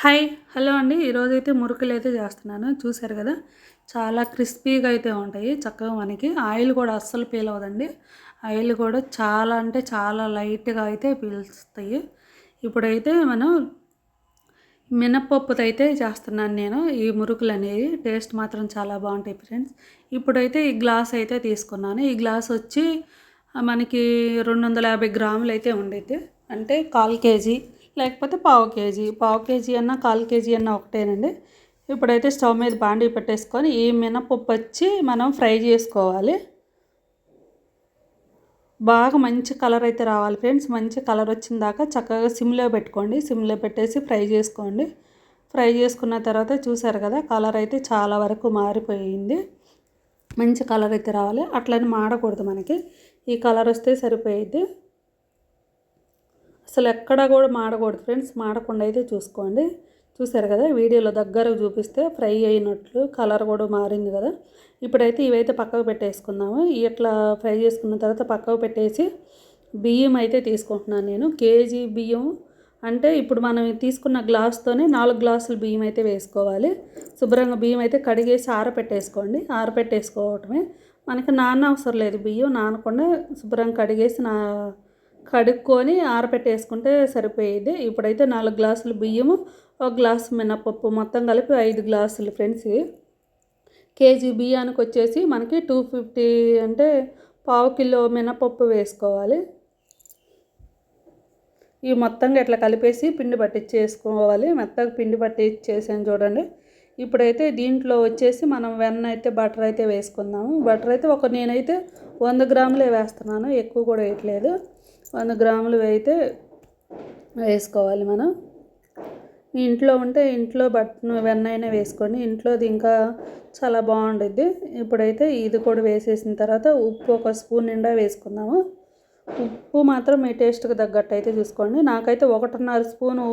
Hi hello అండి. ఈరోజైతే మురుకులు అయితే చేస్తున్నాను. చూశారు కదా? చాలా క్రిస్పీగా అయితే ఉంటాయి. చక్కగా మనకి ఆయిల్ కూడా అస్సలు పీల్ అవ్వదండి ఆయిల్ కూడా చాలా అంటే చాలా లైట్గా అయితే పీల్స్తాయి. ఇప్పుడైతే మనం మినప్పప్పుతో అయితే చేస్తున్నాను నేను. ఈ మురుకులు అనేవి టేస్ట్ మాత్రం చాలా బాగుంటాయి ఫ్రెండ్స్. ఇప్పుడైతే ఈ గ్లాస్ అయితే తీసుకున్నాను. ఈ గ్లాస్ వచ్చి మనకి రెండు వందల యాభై గ్రాములు అయితే ఉండేది. అంటే కాల్ కేజీ లేకపోతే పావు కేజీ పావు కేజీ అన్న కాల్ కేజీ అన్న ఒకటేనండి. ఇప్పుడైతే స్టవ్ మీద బాండీ పెట్టేసుకొని ఈ మినపప్పు వచ్చి మనం ఫ్రై చేసుకోవాలి. బాగా మంచి కలర్ అయితే రావాలి ఫ్రెండ్స్. మంచి కలర్ వచ్చిన దాకా చక్కగా సిమ్లో పెట్టుకోండి. సిమ్లో పెట్టేసి ఫ్రై చేసుకోండి. ఫ్రై చేసుకున్న తర్వాత చూసారు కదా కలర్ అయితే చాలా వరకు మారిపోయింది. మంచి కలర్ అయితే రావాలి. అట్లని మాడకూడదు మనకి. ఈ కలర్ వస్తే సరిపోయేది అసలు ఎక్కడా కూడా మాడకూడదు ఫ్రెండ్స్ మాడకుండా అయితే చూసుకోండి. చూసారు కదా వీడియోలో దగ్గర చూపిస్తే ఫ్రై అయినట్లు కలర్ కూడా మారింది కదా. ఇప్పుడైతే ఇవైతే పక్కకు పెట్టేసుకుందాము. ఇట్లా ఫ్రై చేసుకున్న తర్వాత పక్కకు పెట్టేసి బియ్యం అయితే తీసుకుంటున్నాను నేను. కేజీ బియ్యం అంటే ఇప్పుడు మనం తీసుకున్న గ్లాస్తోనే నాలుగు గ్లాసులు బియ్యం అయితే వేసుకోవాలి. శుభ్రంగా బియ్యం అయితే కడిగేసి ఆరపెట్టేసుకోండి. ఆరపెట్టేసుకోవటమే. మనకి నాన్న అవసరం లేదు బియ్యం నానకుండా శుభ్రంగా కడిగేసి నా కడుక్కొని ఆరపెట్టేసుకుంటే సరిపోయేది. ఇప్పుడైతే నాలుగు గ్లాసులు బియ్యము ఒక గ్లాసు మినపప్పు మొత్తం కలిపి ఐదు గ్లాసులు ఫ్రెండ్స్. కేజీ బియ్యానికి వచ్చేసి మనకి టూ ఫిఫ్టీ అంటే పావు కిలో మినపప్పు వేసుకోవాలి. ఈ మొత్తంగా ఇట్లా కలిపేసి పిండి పట్టించేసుకోవాలి మెత్తగా పిండి పట్టించేసాను చూడండి. ఇప్పుడైతే దీంట్లో వచ్చేసి మనం వెన్న అయితే బటర్ అయితే వేసుకుందాము. బటర్ అయితే ఒక నేనైతే వంద గ్రాములే వేస్తున్నాను. ఎక్కువ కూడా వేయట్లేదు. వంద గ్రాములు అయితే వేసుకోవాలి మనం. ఇంట్లో ఉంటే ఇంట్లో బట్టను వెన్నైనా వేసుకోండి. ఇంట్లోది ఇంకా చాలా బాగుంటుంది ఇప్పుడైతే ఇది కూడా వేసేసిన తర్వాత ఉప్పు ఒక స్పూన్ నిండా వేసుకుందాము. ఉప్పు మాత్రం మీ టేస్ట్కి తగ్గట్టు అయితే చూసుకోండి. నాకైతే ఒకటిన్నర స్పూను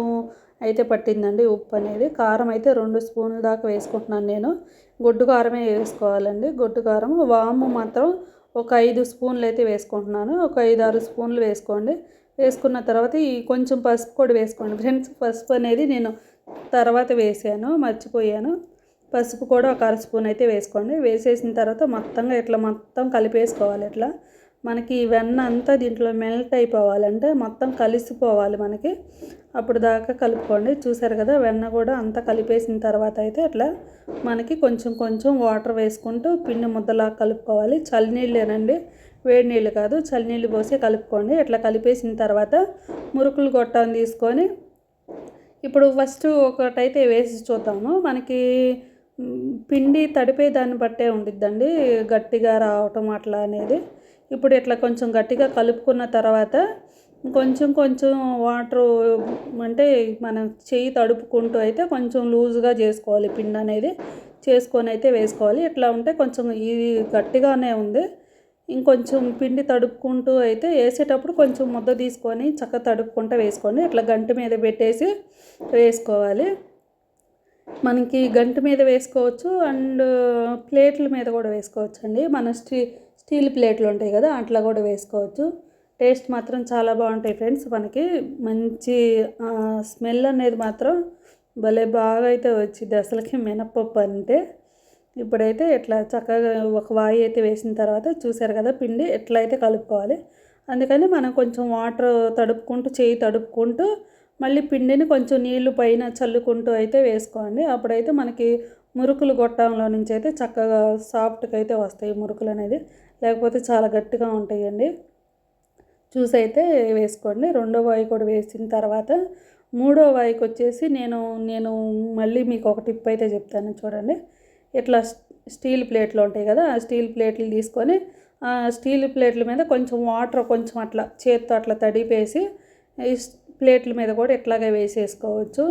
అయితే పట్టిందండి ఉప్పు అనేది. కారం అయితే రెండు స్పూన్ల దాకా వేసుకుంటున్నాను నేను. గొడ్డు కారమే వేసుకోవాలండి. గొడ్డు కారం వాము మాత్రం ఒక ఐదు స్పూన్లు అయితే వేసుకుంటున్నాను. ఒక ఐదు ఆరు స్పూన్లు వేసుకోండి. వేసుకున్న తర్వాత ఈ కొంచెం పసుపు కూడా వేసుకోండి. ఫ్రెండ్స్ పసుపు అనేది నేను తర్వాత వేసాను మర్చిపోయాను. పసుపు కూడా ఒక అర స్పూన్ అయితే వేసుకోండి. వేసేసిన తర్వాత మొత్తంగా ఇట్లా మొత్తం కలిపేసుకోవాలి ఇట్లా. మనకి వెన్న అంతా దీంట్లో మెల్ట్ అయిపోవాలంటే మొత్తం కలిసిపోవాలి మనకి. అప్పుడు దాకా కలుపుకోండి. చూసారు కదా వెన్న కూడా అంతా కలిపేసిన తర్వాత అయితే అట్లా మనకి కొంచెం కొంచెం వాటర్ వేసుకుంటూ పిండి ముద్దలా కలుపుకోవాలి. చలినీళ్ళేనండి వేడి నీళ్ళు కాదు చలినీళ్ళు పోసి కలుపుకోండి. ఇట్లా కలిపేసిన తర్వాత మురుకులు గొట్టాన్ని తీసుకొని ఇప్పుడు ఫస్ట్ ఒకటైతే వేసి చూద్దాము. మనకి పిండి తడిపే దాన్ని బట్టే ఉండిద్దండి. గట్టిగా రావటం అట్లా అనేది. ఇప్పుడు ఇట్లా కొంచెం గట్టిగా కలుపుకున్న తర్వాత కొంచెం కొంచెం వాటర్ అంటే మనం చేయి తడుపుకుంటూ అయితే కొంచెం లూజ్గా చేసుకోవాలి. పిండి అనేది చేసుకొని అయితే వేసుకోవాలి. ఇట్లా ఉంటే కొంచెం ఇది గట్టిగానే ఉంది. ఇంకొంచెం పిండి తడుపుకుంటూ అయితే వేసేటప్పుడు కొంచెం ముద్ద తీసుకొని చక్క తడుపుకుంటూ వేసుకోండి. ఇట్లా గంటి మీద పెట్టేసి వేసుకోవాలి. మనకి గంటి మీద వేసుకోవచ్చు. అండ్ ప్లేట్ల మీద కూడా వేసుకోవచ్చు అండి మన స్టీ స్టీల్ ప్లేట్లు ఉంటాయి కదా అట్లా కూడా వేసుకోవచ్చు. టేస్ట్ మాత్రం చాలా బాగుంటాయి ఫ్రెండ్స్ మనకి. మంచి స్మెల్ అనేది మాత్రం భలే బాగా అయితే వచ్చింది. అసలుకి మినప్పప్పు అంటే ఇప్పుడైతే ఇట్లా చక్కగా ఒక వాయి అయితే వేసిన తర్వాత చూసారు కదా పిండి ఎట్లా అయితే కలుపుకోవాలి. అందుకని మనం కొంచెం వాటర్ తడుపుకుంటూ చేయి తడుపుకుంటూ మళ్ళీ పిండిని కొంచెం నీళ్ళు పైన చల్లుకుంటూ అయితే వేసుకోండి. అప్పుడైతే మనకి మురుకులు గొట్టంలో నుంచి అయితే చక్కగా సాఫ్ట్గా అయితే వస్తాయి మురుకులు అనేది. లేకపోతే చాలా గట్టిగా ఉంటాయండి. చూసి అయితే వేసుకోండి. రెండో వాయి కూడా వేసిన తర్వాత మూడో వాయికి వచ్చేసి నేను నేను మళ్ళీ మీకు ఒక టిప్ అయితే చెప్తాను చూడండి. ఇట్లా స్టీల్ ప్లేట్లు ఉంటాయి కదా ఆ స్టీల్ ప్లేట్లు తీసుకొని ఆ స్టీల్ ప్లేట్ల మీద కొంచెం వాటర్ కొంచెం అట్లా చేత్తో అట్లా తడిపేసి ప్లేట్ల మీద కూడా ఇట్లాగే వేసేసుకోవచ్చు.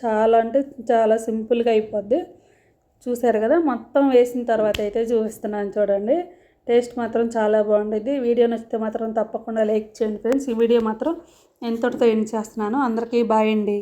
చాలా అంటే చాలా సింపుల్గా అయిపోద్ది. చూసారు కదా మొత్తం వేసిన తర్వాత అయితే చూపిస్తున్నాను చూడండి. టేస్ట్ మాత్రం చాలా బాగుండేది వీడియో నచ్చితే మాత్రం తప్పకుండా లైక్ చేయండి ఫ్రెండ్స్. ఈ వీడియో మాత్రం ఎంతటితో ఎండ్ చేస్తున్నాను అందరికీ బాయ్ అండి.